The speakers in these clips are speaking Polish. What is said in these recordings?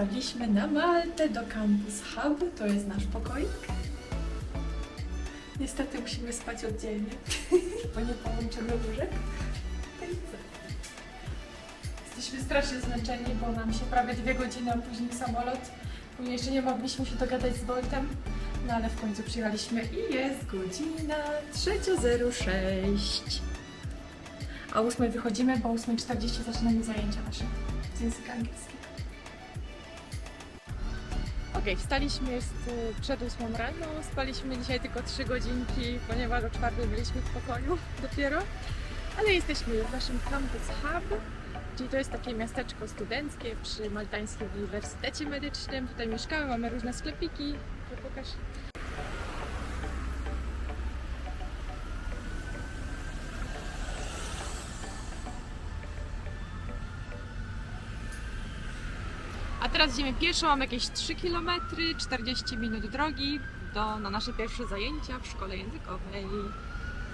Dotarliśmy na Maltę do Campus Hub. To jest nasz pokoik. Niestety musimy spać oddzielnie, bo nie połączymy łóżek. Jesteśmy strasznie zmęczeni, bo nam się prawie dwie godziny opóźnił samolot. Później jeszcze nie mogliśmy się dogadać z Boltem, no ale w końcu przyjechaliśmy i jest godzina 3.06. A o 8 wychodzimy, bo o 8.40 zaczynamy zajęcia nasze z języka angielskiego. Okej, wstaliśmy jest y, przed 8 rano, spaliśmy dzisiaj tylko 3 godzinki, ponieważ o 4 byliśmy w pokoju dopiero. Ale jesteśmy w naszym Campus Hub, czyli to jest takie miasteczko studenckie przy Maltańskim Uniwersytecie Medycznym. Tutaj mieszkamy, mamy różne sklepiki. To pokaż. Idziemy pieszo, mamy jakieś 3 km, 40 minut drogi do, na nasze pierwsze zajęcia w szkole językowej.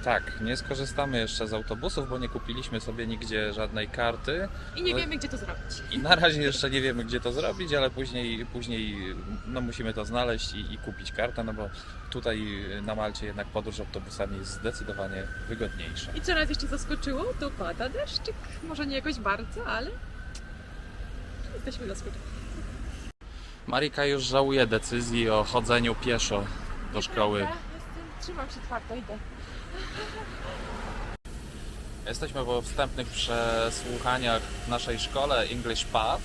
Tak, nie skorzystamy jeszcze z autobusów, bo nie kupiliśmy sobie nigdzie żadnej karty I nie wiemy, gdzie to zrobić. i na razie jeszcze nie wiemy, gdzie to zrobić, ale później, później no, musimy to znaleźć i, i kupić kartę, no bo tutaj na Malcie jednak podróż autobusami jest zdecydowanie wygodniejsza. I co nas jeszcze zaskoczyło, to pada deszczyk. Może nie jakoś bardzo, ale jesteśmy zaskoczeni. Marika już żałuje decyzji o chodzeniu pieszo do szkoły. Jestem, trzymam się twardo, idę. Jesteśmy po wstępnych przesłuchaniach w naszej szkole English Path.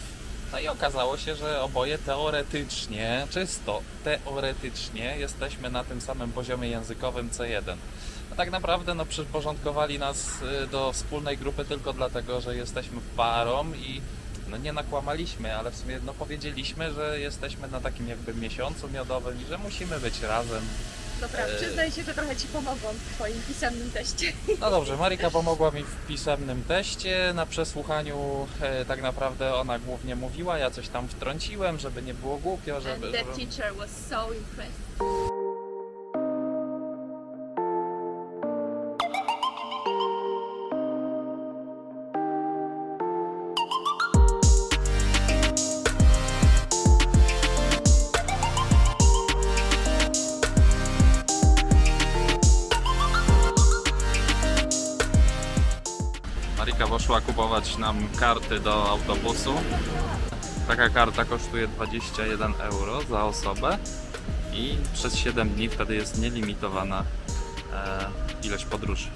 No i okazało się, że oboje teoretycznie, czysto teoretycznie jesteśmy na tym samym poziomie językowym C1. A tak naprawdę no, przyporządkowali nas y, do wspólnej grupy tylko dlatego, że jesteśmy parą i no, nie nakłamaliśmy, ale w sumie no, powiedzieliśmy, że jesteśmy na takim jakby miesiącu miodowym i że musimy być razem. Dobra, Eee. przyznaję się, że trochę Ci pomogłam w Twoim pisemnym teście. No dobrze, Marika pomogła mi w pisemnym teście. Na przesłuchaniu e, tak naprawdę ona głównie mówiła, ja coś tam wtrąciłem, żeby nie było głupio, żeby... And the żeby... teacher was so impressed. Nam karty do autobusu. Taka karta kosztuje 21 euro za osobę i przez 7 dni wtedy jest nielimitowana e, ilość podróży.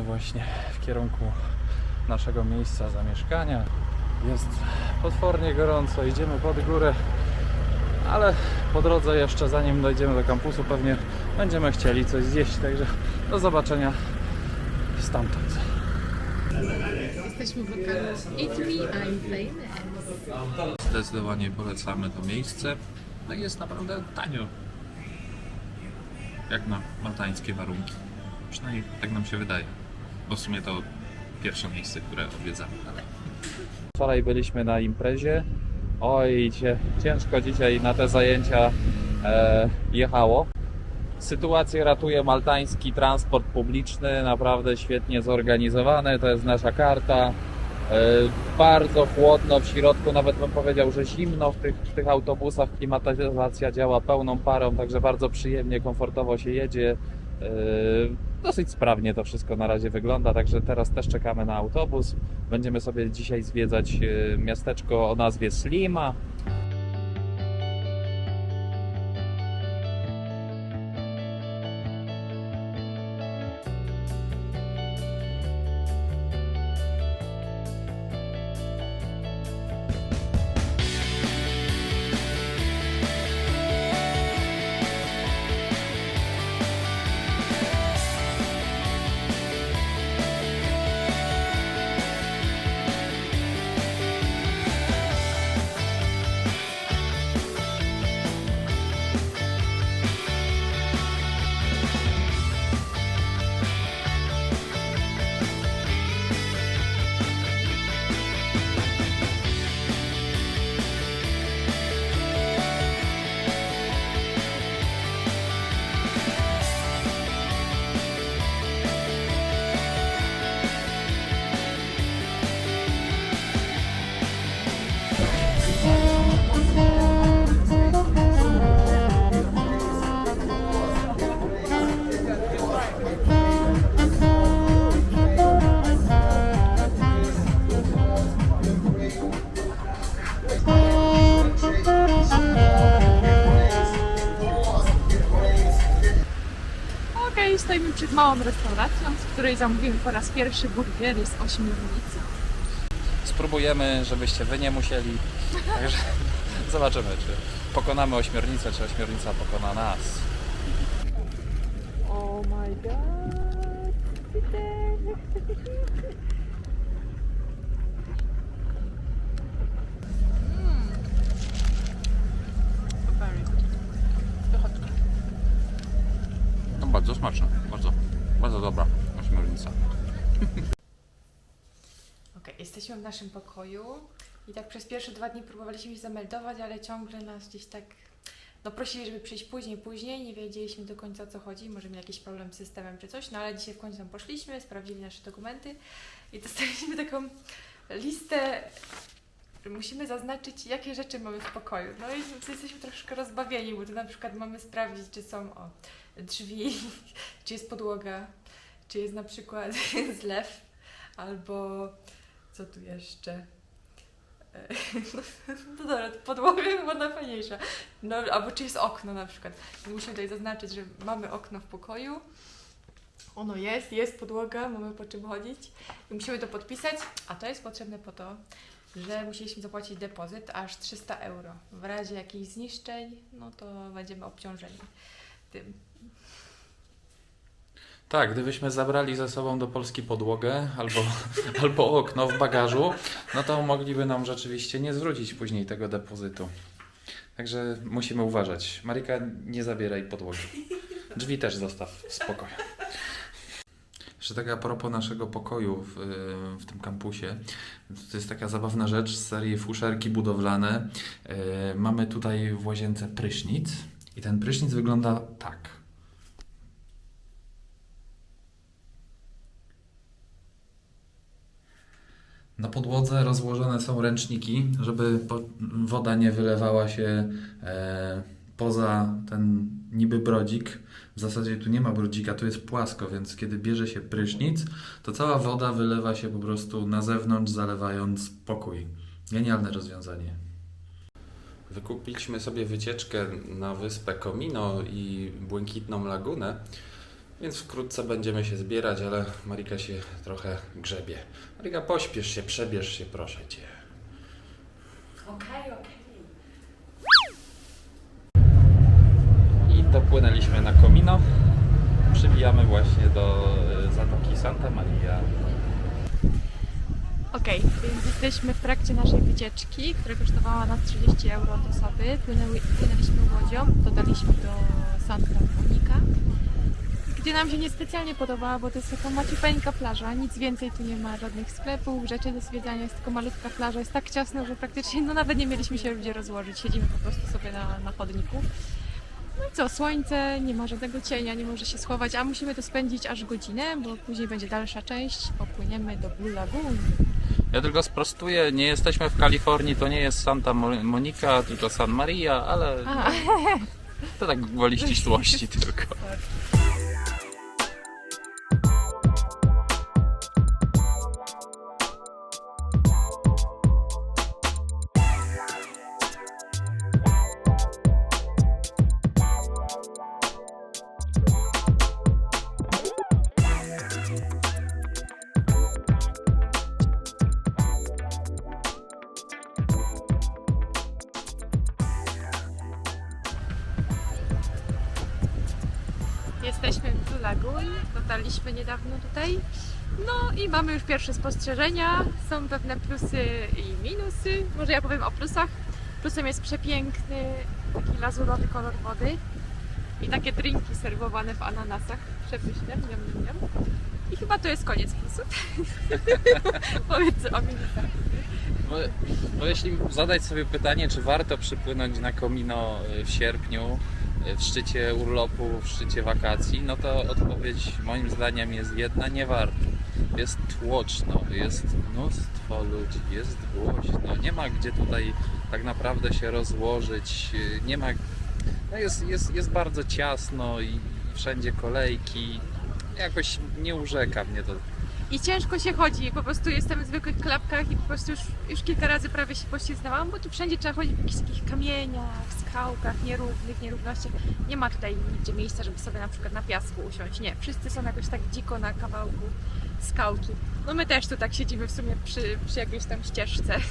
Wracamy właśnie w kierunku naszego miejsca zamieszkania. Jest potwornie gorąco, idziemy pod górę, ale po drodze jeszcze zanim dojdziemy do kampusu pewnie będziemy chcieli coś zjeść, także do zobaczenia stamtąd. Jesteśmy w lokalu Eat Me, I'm famous. Zdecydowanie polecamy to miejsce. No i jest naprawdę tanio. Jak na maltańskie warunki. Przynajmniej tak nam się wydaje. Bo w sumie to pierwsze miejsce, które odwiedzamy. Wczoraj byliśmy na imprezie. Oj, ciężko dzisiaj na te zajęcia e, jechało. Sytuację ratuje maltański transport publiczny, naprawdę świetnie zorganizowany. To jest nasza karta. E, Bardzo chłodno w środku, nawet bym powiedział, że zimno w tych, w tych autobusach. Klimatyzacja działa pełną parą, także bardzo przyjemnie, komfortowo się jedzie. Dosyć sprawnie to wszystko na razie wygląda, także teraz też czekamy na autobus. Będziemy sobie dzisiaj zwiedzać e, miasteczko o nazwie Slima. Restauracją, z której zamówimy po raz pierwszy burgery z ośmiornicy. Spróbujemy, żebyście wy nie musieli. Także zobaczymy, czy pokonamy ośmiornicę, czy ośmiornica pokona nas. Oh my god. No bardzo smaczne, bardzo dobra ośmiornica. Okej, jesteśmy w naszym pokoju i tak przez pierwsze dwa dni próbowaliśmy się zameldować, ale ciągle nas gdzieś tak no prosili, żeby przyjść później, później, nie wiedzieliśmy do końca o co chodzi, może mieli jakiś problem z systemem czy coś, no ale dzisiaj w końcu tam poszliśmy, sprawdzili nasze dokumenty i dostaliśmy taką listę, że musimy zaznaczyć, jakie rzeczy mamy w pokoju. No i jesteśmy troszkę rozbawieni, bo tu na przykład mamy sprawdzić, czy są o, drzwi, czy jest podłoga, czy jest na przykład zlew, albo co tu jeszcze? E, No dobra, podłoga chyba najfajniejsza. No, albo czy jest okno na przykład. Musimy tutaj zaznaczyć, że mamy okno w pokoju. Ono jest, jest podłoga, mamy po czym chodzić. I musimy to podpisać, a to jest potrzebne po to, że musieliśmy zapłacić depozyt aż 300 euro. W razie jakichś zniszczeń, no to będziemy obciążeni tym. Tak, gdybyśmy zabrali ze sobą do Polski podłogę albo, albo okno w bagażu, no to mogliby nam rzeczywiście nie zwrócić później tego depozytu. Także musimy uważać. Marika, nie zabieraj podłogi. Drzwi też zostaw w spokoju. Jeszcze tak a propos naszego pokoju w, w tym kampusie. To jest taka zabawna rzecz z serii fuszerki budowlane. E, Mamy tutaj w łazience prysznic i ten prysznic wygląda tak. Na podłodze rozłożone są ręczniki, żeby woda nie wylewała się e, poza ten niby brodzik. W zasadzie tu nie ma brodzika, tu jest płasko, więc kiedy bierze się prysznic, to cała woda wylewa się po prostu na zewnątrz, zalewając pokój. Genialne rozwiązanie. Wykupiliśmy sobie wycieczkę na wyspę Komino i Błękitną Lagunę, więc wkrótce będziemy się zbierać, ale Marika się trochę grzebie. Marika, pośpiesz się, przebierz się, proszę Cię. Okej, okej. I dopłynęliśmy na Komino. Przybijamy właśnie do y, Zatoki Santa Maria. Okej, więc jesteśmy w trakcie naszej wycieczki, która kosztowała nas 30 euro od osoby. Płynęły, płynęliśmy łodzią, dodaliśmy do Santa Monica, gdzie nam się niespecjalnie podobała, bo to jest taka maciupeńka plaża, nic więcej tu nie ma, żadnych sklepów, rzeczy do zwiedzania, jest tylko malutka plaża, jest tak ciasno, że praktycznie no nawet nie mieliśmy się gdzie rozłożyć, siedzimy po prostu sobie na, na chodniku. No i co, słońce, nie ma żadnego cienia, nie może się schować, a musimy tu spędzić aż godzinę, bo później będzie dalsza część, popłyniemy do Blue Lagoon. Ja tylko sprostuję, nie jesteśmy w Kalifornii, to nie jest Santa Mo- Monica, tylko San Maria, ale A, to tak gwoli ścisłości tylko. Jesteśmy w Lagoon, dotarliśmy niedawno tutaj. No i mamy już pierwsze spostrzeżenia. Są pewne plusy i minusy. Może ja powiem o plusach. Plusem jest przepiękny, taki lazurowy kolor wody i takie drinki serwowane w ananasach. Przepyszne, miam, miam, miam. I chyba to jest koniec plusów. Powiedz o minusach. Bo, bo jeśli zadać sobie pytanie, czy warto przypłynąć na Komino y, w sierpniu, w szczycie urlopu, w szczycie wakacji, no to odpowiedź moim zdaniem jest jedna, nie warto. Jest tłoczno, jest mnóstwo ludzi, jest głośno, nie ma gdzie tutaj tak naprawdę się rozłożyć, nie ma... No jest, jest, jest bardzo ciasno i wszędzie kolejki. Jakoś nie urzeka mnie to i ciężko się chodzi. Po prostu jestem w zwykłych klapkach i po prostu już, już kilka razy prawie się poślizgnęłam, bo tu wszędzie trzeba chodzić po jakichś takich kamieniach, skałkach, nierównych, nierównościach. Nie ma tutaj nigdzie miejsca, żeby sobie na przykład na piasku usiąść. Nie, wszyscy są jakoś tak dziko na kawałku skałki. No my też tu tak siedzimy w sumie przy, przy jakiejś tam ścieżce.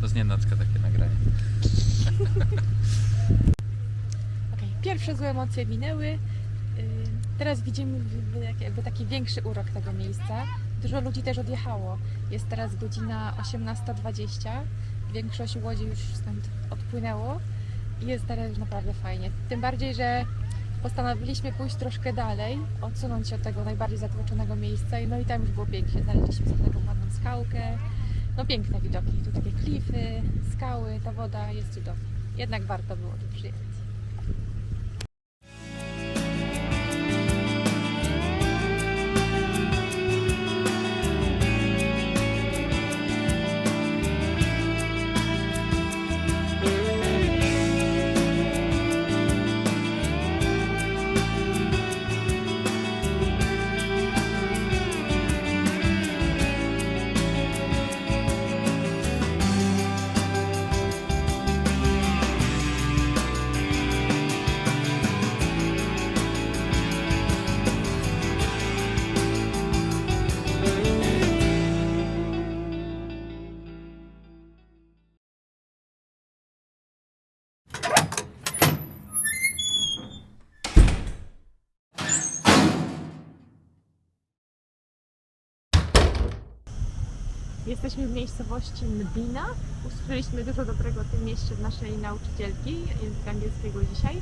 To z nienacka takie nagranie. Okej, pierwsze złe emocje minęły. Teraz widzimy jakby taki większy urok tego miejsca. Dużo ludzi też odjechało. Jest teraz godzina 18.20. Większość łodzi już stąd odpłynęło i jest teraz naprawdę fajnie. Tym bardziej, że postanowiliśmy pójść troszkę dalej, odsunąć się od tego najbardziej zatłoczonego miejsca no i tam już było pięknie. Znaleźliśmy sobie taką ładną skałkę. No piękne widoki. Tu takie klify, skały, ta woda jest cudowna. Jednak warto było tu przyjechać. Jesteśmy w miejscowości Mdina. Usłyszeliśmy dużo dobrego o tym mieście od naszej nauczycielki języka angielskiego dzisiaj.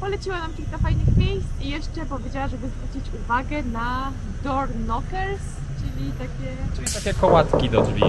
Poleciła nam kilka fajnych miejsc i jeszcze powiedziała, żeby zwrócić uwagę na door knockers, czyli takie Czyli takie kołatki do drzwi.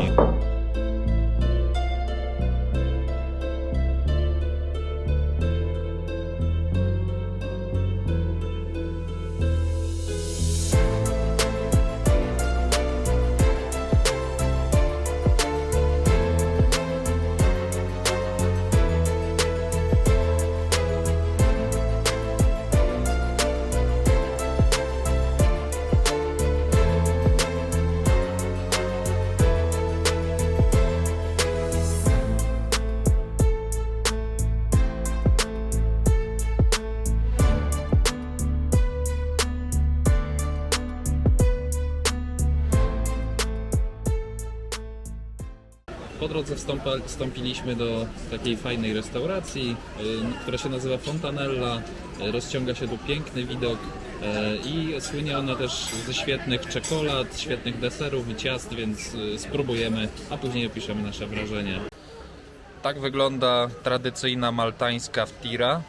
Drodze wstąpa, wstąpiliśmy do takiej fajnej restauracji, y, która się nazywa Fontanella. Y, Rozciąga się tu piękny widok y, i słynie ona też ze świetnych czekolad, świetnych deserów i ciast, więc spróbujemy, a później opiszemy nasze wrażenie. Tak wygląda tradycyjna maltańska wtira.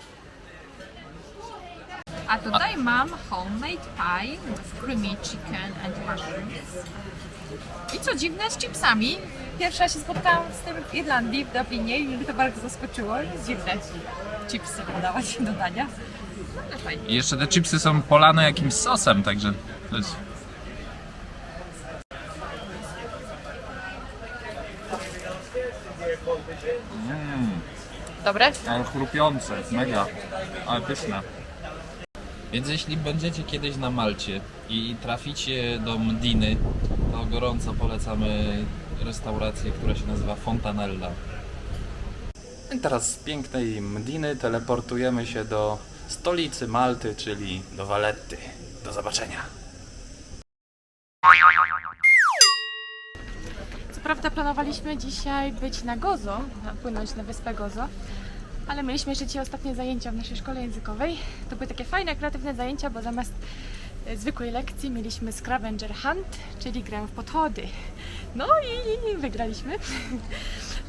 A tutaj mam homemade pie with creamy chicken and mushrooms. I co dziwne, z chipsami. Pierwsza się spotkałam z tym w Irlandii, w Dublinie i mnie to bardzo zaskoczyło. Jest dziwne chipsy podawać do dania. No ale fajnie. I jeszcze te chipsy są polane jakimś sosem, także to jest... Dobre? Ale chrupiące, mega, ale pyszne. Więc jeśli będziecie kiedyś na Malcie i traficie do Mdiny, to gorąco polecamy restaurację, która się nazywa Fontanella. I teraz z pięknej Mdiny teleportujemy się do stolicy Malty, czyli do Valetty. Do zobaczenia. Co prawda planowaliśmy dzisiaj być na Gozo, płynąć na wyspę Gozo, ale mieliśmy jeszcze dzisiaj ostatnie zajęcia w naszej szkole językowej. To były takie fajne, kreatywne zajęcia, bo zamiast e, zwykłej lekcji mieliśmy scavenger hunt, czyli grę w podchody. No i wygraliśmy.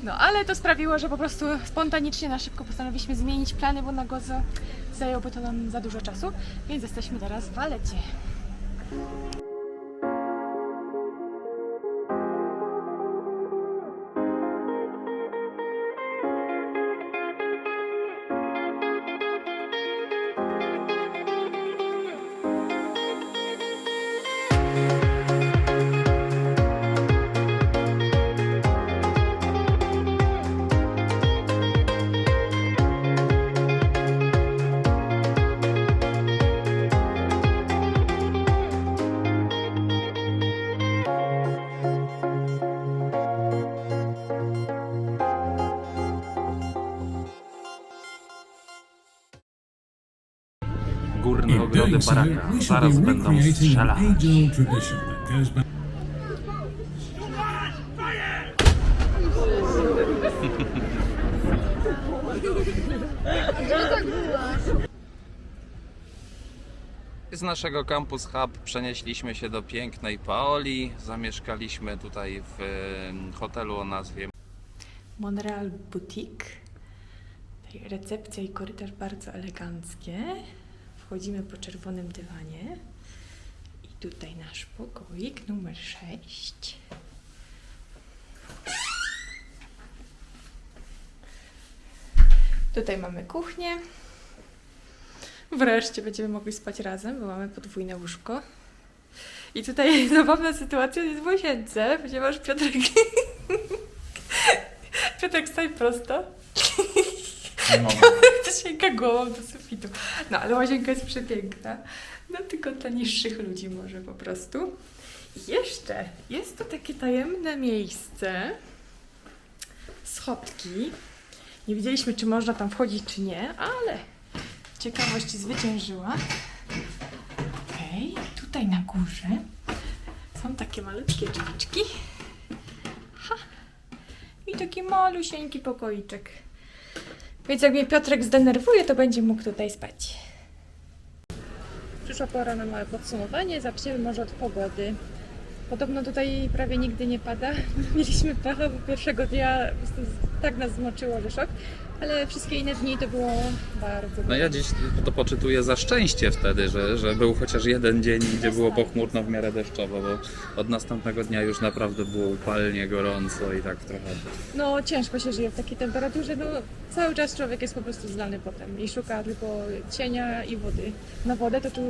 No ale to sprawiło, że po prostu spontanicznie na szybko postanowiliśmy zmienić plany, bo na Gozo zajęłoby to nam za dużo czasu, więc jesteśmy teraz w Walecie. Baraka. we shall Zaraz be będą recreating strzelać. an age-old tradition that goes back. Z naszego Campus Hub przenieśliśmy się do pięknej Paoli. Zamieszkaliśmy tutaj w hotelu o nazwie Monreal Boutique. Recepcja i korytarz bardzo eleganckie. Wchodzimy po czerwonym dywanie. I tutaj nasz pokoik numer 6. Tutaj mamy kuchnię. Wreszcie będziemy mogli spać razem, bo mamy podwójne łóżko. I tutaj zabawna sytuacja jest w łazience, ponieważ Piotrek Piotrek, staj prosto. To sięga głową do sufitu. No, ale łazienka jest przepiękna. No, tylko dla niższych ludzi może po prostu. I jeszcze jest to takie tajemne miejsce. Schodki. Nie wiedzieliśmy, czy można tam wchodzić, czy nie, ale ciekawość zwyciężyła. Okej, tutaj na górze są takie malutkie drzwiczki. I taki malusieńki pokoiczek. Więc jak mnie Piotrek zdenerwuje, to będzie mógł tutaj spać. Przyszła pora na małe podsumowanie. Zaczniemy może od pogody. Podobno tutaj prawie nigdy nie pada. Mieliśmy pecha, bo pierwszego dnia po prostu tak nas zmoczyło, że szok. Ale wszystkie inne dni to było bardzo No ja dziś to poczytuję za szczęście wtedy, że, że był chociaż jeden dzień, gdzie było pochmurno w miarę deszczowo, bo od następnego dnia już naprawdę było upalnie, gorąco i tak trochę. No ciężko się żyje w takiej temperaturze, no cały czas człowiek jest po prostu zlany potem i szuka tylko cienia i wody. Na wodę to tu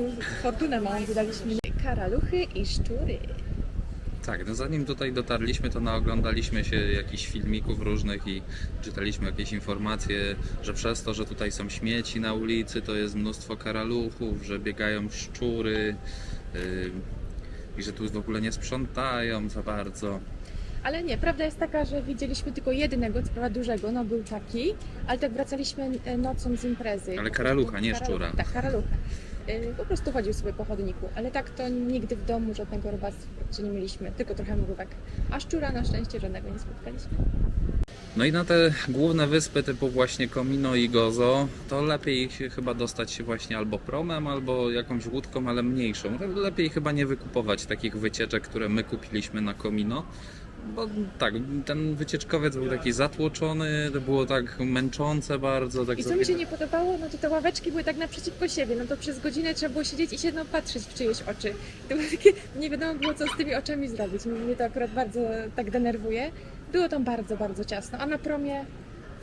fortunę mam, wydaliśmy karaluchy i szczury. Tak, no zanim tutaj dotarliśmy, to naoglądaliśmy się jakichś filmików różnych i czytaliśmy jakieś informacje, że przez to, że tutaj są śmieci na ulicy, to jest mnóstwo karaluchów, że biegają szczury yy, i że tu w ogóle nie sprzątają za bardzo. Ale nie, prawda jest taka, że widzieliśmy tylko jednego, co prawda dużego, no był taki, ale tak wracaliśmy e, nocą z imprezy. Ale karalucha, nie Karalucha, szczura. Tak, karalucha. Po prostu chodził sobie po chodniku, ale tak to nigdy w domu żadnego robactwa nie mieliśmy, tylko trochę mrówek. A szczura na szczęście żadnego nie spotkaliśmy. No i na te główne wyspy typu właśnie Komino i Gozo, to lepiej chyba dostać się właśnie albo promem, albo jakąś łódką, ale mniejszą. Lepiej chyba nie wykupować takich wycieczek, które my kupiliśmy na Komino. Bo tak, ten wycieczkowiec był taki zatłoczony, to było tak męczące bardzo. Tak I co mi się nie podobało, no to te ławeczki były tak naprzeciwko siebie, no to przez godzinę trzeba było siedzieć i się no, patrzeć w czyjeś oczy. To było takie, nie wiadomo było co z tymi oczami zrobić. Mnie to akurat bardzo tak denerwuje. Było tam bardzo, bardzo ciasno, a na promie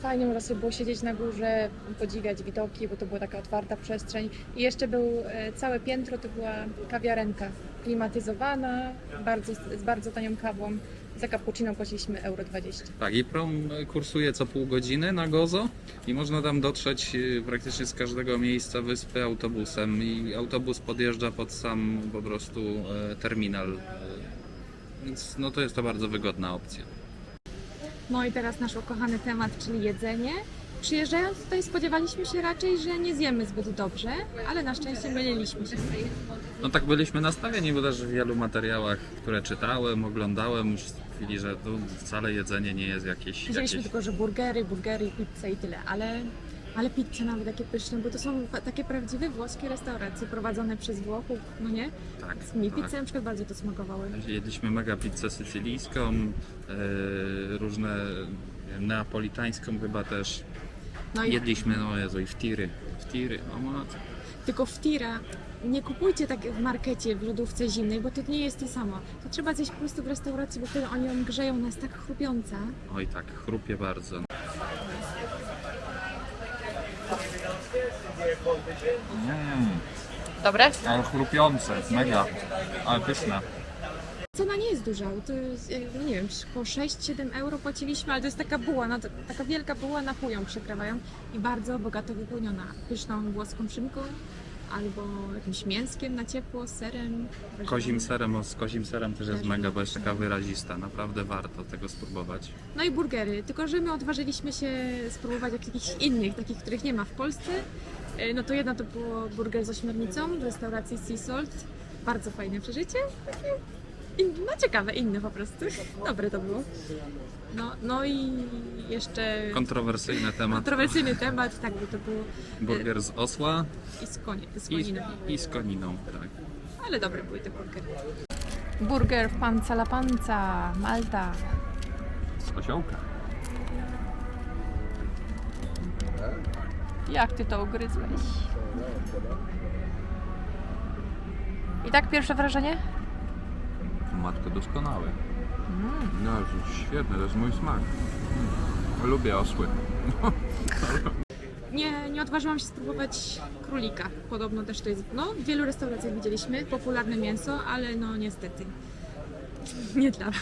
fajnie można sobie było siedzieć na górze, podziwiać widoki, bo to była taka otwarta przestrzeń. I jeszcze był e, całe piętro, to była kawiarenka klimatyzowana, bardzo, z bardzo tanią kawą. Za cappuccino płaciliśmy euro 20. Tak, i prom kursuje co pół godziny na Gozo i można tam dotrzeć y, praktycznie z każdego miejsca wyspy autobusem i autobus podjeżdża pod sam po prostu e, terminal. E, Więc no to jest to bardzo wygodna opcja. No i teraz nasz ukochany temat, czyli jedzenie. Przyjeżdżając tutaj spodziewaliśmy się raczej, że nie zjemy zbyt dobrze, ale na szczęście myliliśmy się. No tak byliśmy nastawieni, bo też w wielu materiałach, które czytałem, oglądałem, już stwierdzili, że tu wcale jedzenie nie jest jakieś... Wiedzieliśmy jakieś... tylko, że burgery, burgery, pizza i tyle, ale, ale pizze nawet takie pyszne, bo to są takie prawdziwe włoskie restauracje prowadzone przez Włochów, no nie? Tak, Mi tak. pizze na przykład bardzo to smakowały. Jedliśmy mega pizzę sycylijską, e, różne neapolitańską chyba też. No i Jedliśmy, no Jezu, i w tiry. W tiry, o matko. tylko w tira nie kupujcie tak w markecie, w lodówce zimnej, bo to nie jest to samo. To trzeba zjeść po prostu w restauracji, bo wtedy oni ją grzeją, ona jest tak chrupiąca. Oj tak, chrupie bardzo. Mm, Dobre? ale chrupiące, mega, ale pyszne. Cena nie jest duża, to jest, e, no nie wiem, około 6-7 euro płaciliśmy, ale to jest taka buła, no to, taka wielka buła na pół ją przykrawają i bardzo bogato wypełniona pyszną włoską szynką albo jakimś mięskiem na ciepło, serem. Kozim serem, o, z kozim serem też jest mega, bo jest taka wyrazista. Naprawdę warto tego spróbować. No i burgery, tylko że my odważyliśmy się spróbować jakichś innych, takich, których nie ma w Polsce. E, No to jedno to było burger z ośmiornicą w restauracji Sea Salt. Bardzo fajne przeżycie. Takie in, no ciekawe, inne po prostu. Dobre to było. No, no i jeszcze Kontrowersyjny temat. kontrowersyjny temat, tak by to było Burger z osła i z, konie, z i, koniną. i z koniną. Tak. Ale dobre były te burgery. Burger w panca la panca, Malta. Z osiołka. Jak ty to ugryzłeś? I tak pierwsze wrażenie? Matko doskonałe. No, to świetne, to jest mój smak. Lubię osły. Nie, nie odważyłam się spróbować królika. Podobno też to jest, no w wielu restauracjach widzieliśmy, popularne mięso, ale no niestety. Nie dla mnie.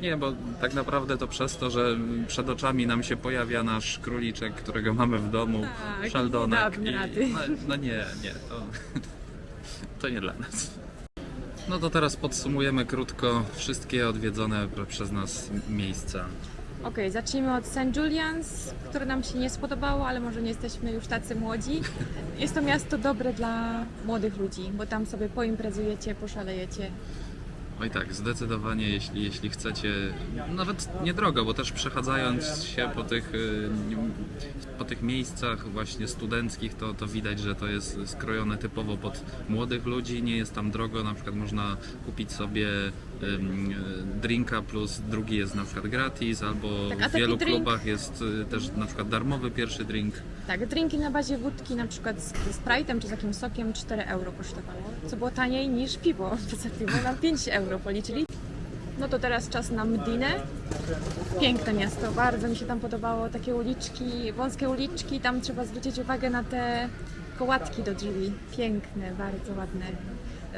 Nie, bo tak naprawdę to przez to, że przed oczami nam się pojawia nasz króliczek, którego mamy w domu, Tak, szaldonek. nie rady. no, no nie, nie, to, to nie dla nas. No to teraz podsumujemy krótko wszystkie odwiedzone przez nas miejsca. Okej, zacznijmy od St. Julian's, które nam się nie spodobało, ale może nie jesteśmy już tacy młodzi. Jest to miasto dobre dla młodych ludzi, bo tam sobie poimprezujecie, poszalejecie. Oj tak, zdecydowanie jeśli, jeśli chcecie, nawet niedrogo, bo też przechadzając się po tych, y, po tych miejscach właśnie studenckich, to, to widać, że to jest skrojone typowo pod młodych ludzi, nie jest tam drogo, na przykład można kupić sobie drinka plus drugi jest na przykład gratis, albo Tak, w wielu drink? klubach jest y, też na przykład darmowy pierwszy drink. Tak, drinki na bazie wódki, na przykład z, z Sprite'em czy z jakimś sokiem 4 euro kosztowało, co było taniej niż piwo. Za piwo nam 5 euro policzyli. No to teraz czas na Medinę. Piękne miasto, bardzo mi się tam podobało. Takie uliczki, wąskie uliczki, tam trzeba zwrócić uwagę na te kołatki do drzwi. Piękne, bardzo ładne.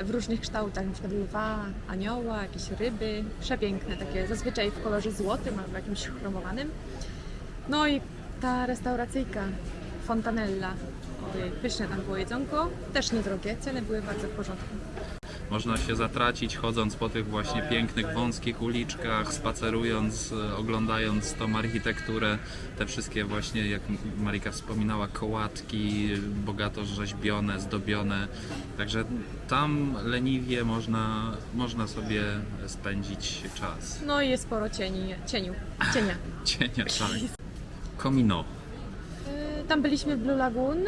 W różnych kształtach, przykład lwa, anioła, jakieś ryby. Przepiękne, takie zazwyczaj w kolorze złotym albo jakimś chromowanym. No i ta restauracyjka Fontanella. Pyszne tam było jedzonko, też niedrogie, ceny były bardzo w porządku. Można się zatracić chodząc po tych właśnie pięknych, wąskich uliczkach, spacerując, e, oglądając tą architekturę, te wszystkie właśnie, jak Marika wspominała, kołatki bogato rzeźbione, zdobione. Także tam leniwie można, można sobie spędzić czas. No i jest sporo cieni, cieniu, cienia. Cienia, tak. Komino. Yy, Tam byliśmy w Blue Lagoon.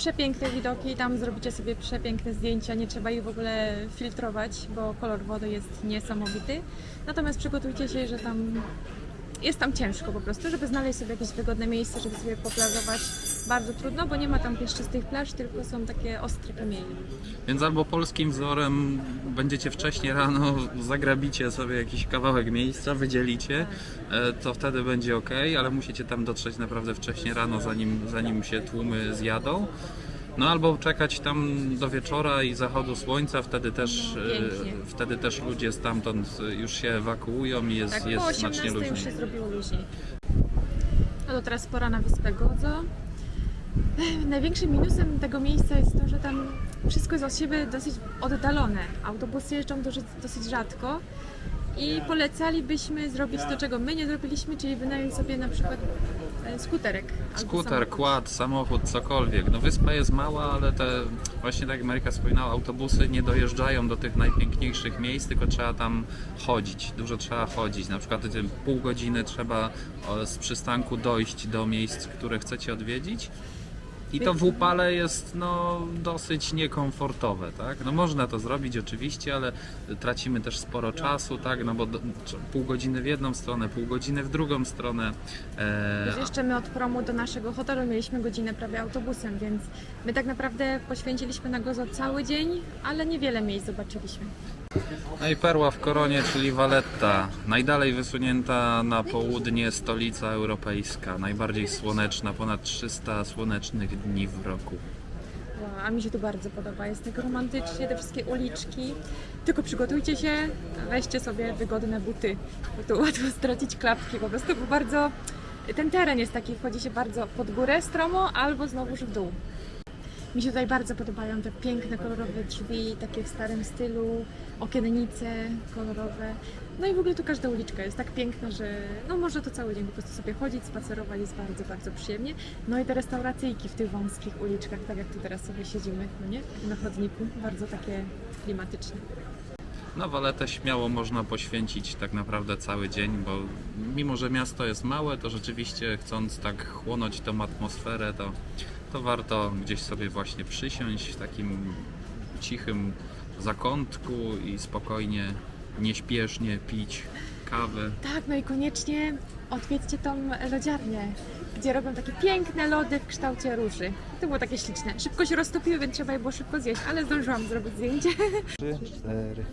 Przepiękne widoki, tam zrobicie sobie przepiękne zdjęcia, nie trzeba ich w ogóle filtrować, bo kolor wody jest niesamowity. Natomiast przygotujcie się, że tam jest tam ciężko po prostu, żeby znaleźć sobie jakieś wygodne miejsce, żeby sobie poplażować. Bardzo trudno, bo nie ma tam pieszczystych plaż, tylko są takie ostre kamienie. Więc albo polskim wzorem będziecie wcześniej rano, zagrabicie sobie jakiś kawałek miejsca, wydzielicie, e, to wtedy będzie ok, ale musicie tam dotrzeć naprawdę wcześniej rano, zanim, zanim się tłumy zjadą. No albo czekać tam do wieczora i zachodu słońca, wtedy też, e, pięknie. wtedy też ludzie stamtąd już się ewakuują i jest, Tak, po jest 18 znacznie już luźniej. się zrobiło luźniej. No to teraz pora na wyspę Gozo. Największym minusem tego miejsca jest to, że tam wszystko jest od siebie dosyć oddalone. Autobusy jeżdżą dosyć, dosyć rzadko i polecalibyśmy zrobić to, czego my nie zrobiliśmy, czyli wynająć sobie na przykład e, skuterek. albo Skuter, samochód. quad, samochód, cokolwiek. No wyspa jest mała, ale te, właśnie tak jak Ameryka wspominała, autobusy nie dojeżdżają do tych najpiękniejszych miejsc, tylko trzeba tam chodzić. Dużo trzeba chodzić. Na przykład pół godziny trzeba o, z przystanku dojść do miejsc, które chcecie odwiedzić. I to w upale jest no, dosyć niekomfortowe, tak? No można to zrobić oczywiście, ale tracimy też sporo czasu, tak? No bo do, pół godziny w jedną stronę, pół godziny w drugą stronę. E, jeszcze my od promu do naszego hotelu mieliśmy godzinę prawie autobusem, więc my tak naprawdę poświęciliśmy na Gozo cały dzień, ale niewiele miejsc zobaczyliśmy. No i perła w koronie, czyli Valletta. Najdalej wysunięta na południe stolica europejska, najbardziej słoneczna, ponad 300 słonecznych dni w roku. Wow, a mi się tu bardzo podoba. Jest tak romantycznie, te wszystkie uliczki. Tylko przygotujcie się, weźcie sobie wygodne buty, bo tu łatwo stracić klapki. Po prostu bo bardzo. Ten teren jest taki, wchodzi się bardzo pod górę stromo albo znowuż w dół. Mi się tutaj bardzo podobają te piękne, kolorowe drzwi, takie w starym stylu, okiennice kolorowe. No i w ogóle tu każda uliczka jest tak piękna, że no można to cały dzień po prostu sobie chodzić, spacerować, jest bardzo, bardzo przyjemnie. No i te restauracyjki w tych wąskich uliczkach, tak jak tu teraz sobie siedzimy, no nie? Na chodniku, bardzo takie klimatyczne. No Waletę śmiało można poświęcić tak naprawdę cały dzień, bo mimo, że miasto jest małe, to rzeczywiście chcąc tak chłonąć tą atmosferę, to, to warto gdzieś sobie właśnie przysiąść w takim cichym zakątku i spokojnie, nieśpiesznie pić kawę. Tak, no i koniecznie odwiedźcie tą lodziarnię, gdzie robią takie piękne lody w kształcie róży. To było takie śliczne. Szybko się roztopiły, więc trzeba je było szybko zjeść, ale zdążyłam zrobić zdjęcie. Trzy, cztery.